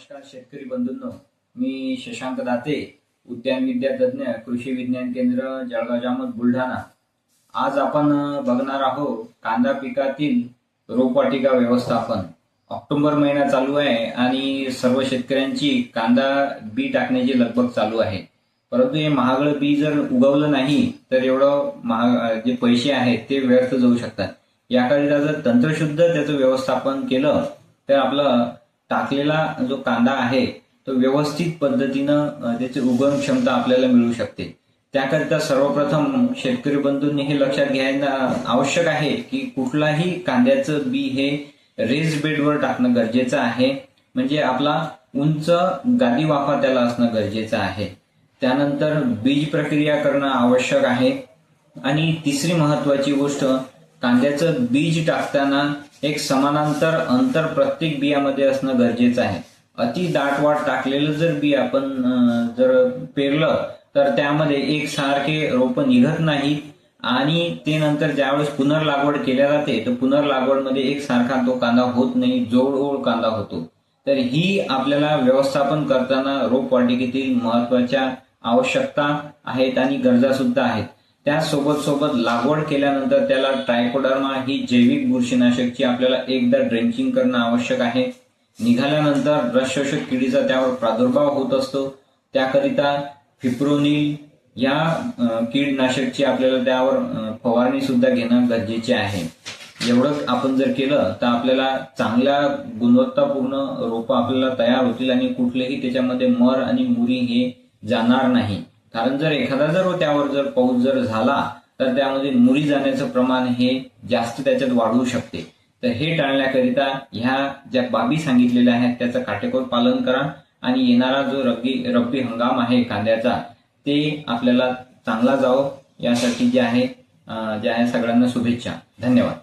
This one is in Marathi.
नमस्कार शेतकरी बंधूंनो. मी शशांक दाते उद्यान विद्या तज्ज्ञ कृषी विज्ञान केंद्र जळगाव जामोद बुलढाणा. आज आपण बघणार आहोत कांदा पिकातील रोपवाटिका व्यवस्थापन. ऑक्टोबर महिना चालू आहे आणि सर्व शेतकऱ्यांची कांदा बी टाकण्याची लगबग चालू आहे. परंतु हे महागडं बी जर उगवलं नाही तर एवढं महाग जे पैसे आहेत ते व्यर्थ जाऊ शकतात. याकरिता जर तंत्रशुद्ध त्याचं व्यवस्थापन केलं तर आपलं टाकलेला जो कांदा आहे तो व्यवस्थित पद्धतीनं त्याची उगम क्षमता आपल्याला मिळू शकते. त्याकरिता सर्वप्रथम शेतकरी बंधूंनी हे लक्षात घ्यायला आवश्यक आहे की कुठलाही कांद्याचं बी हे रेस बेडवर टाकणं गरजेचं आहे. म्हणजे आपला उंच गादी वाफा त्याला असणं गरजेचं आहे. त्यानंतर बीज प्रक्रिया करणं आवश्यक आहे. आणि तिसरी महत्वाची गोष्ट कांद्याचं बीज टाकताना एक समानांतर अंतर प्रत्येक बियामध्ये असणं गरजेचं आहे. अति दाटवाट टाकलेलं जर बी आपण जर पेरलं तर त्यामध्ये एक सारखे रोपं निघत नाहीत आणि ते नंतर ज्यावेळेस पुनर्लागवड केल्या जाते तर पुनर्लागवडमध्ये एक सारखा तो कांदा होत नाही जोडओळ कांदा होतो. तर ही आपल्याला व्यवस्थापन करताना रोपवाटिकेतील महत्त्वाच्या आवश्यकता आहेत आणि गरजा सुद्धा आहेत. त्यासोबत सोबत लागवड केल्यानंतर त्याला ट्रायकोडर्मा ही जैविक बुरशीनाशकची आपल्याला एकदा ड्रेंचिंग करणं आवश्यक आहे. निघाल्यानंतर रसशोषक किडीचा त्यावर प्रादुर्भाव होत असतो. त्याकरिता फिप्रोनिल या कीडनाशकची आपल्याला त्यावर फवारणी सुद्धा घेणं गरजेचे आहे. एवढं आपण जर केलं तर आपल्याला चांगल्या गुणवत्तापूर्ण रोपं आपल्याला तयार होतील आणि कुठलेही त्याच्यामध्ये मर आणि मुरी हे जाणार नाही. कारण जर एखादा जर त्यावर जर पाऊस जर झाला तर त्यामध्ये मुरी जाण्याचं प्रमाण हे जास्त त्याच्यात वाढवू शकते. तर हे टाळण्याकरिता ह्या ज्या बाबी सांगितलेल्या आहेत त्याचं काटेकोर पालन करा आणि येणारा जो रब्बी रब्बी हंगाम आहे कांद्याचा ते आपल्याला चांगला जावं यासाठी जे आहे ज्या जे आहे सगळ्यांना शुभेच्छा. धन्यवाद.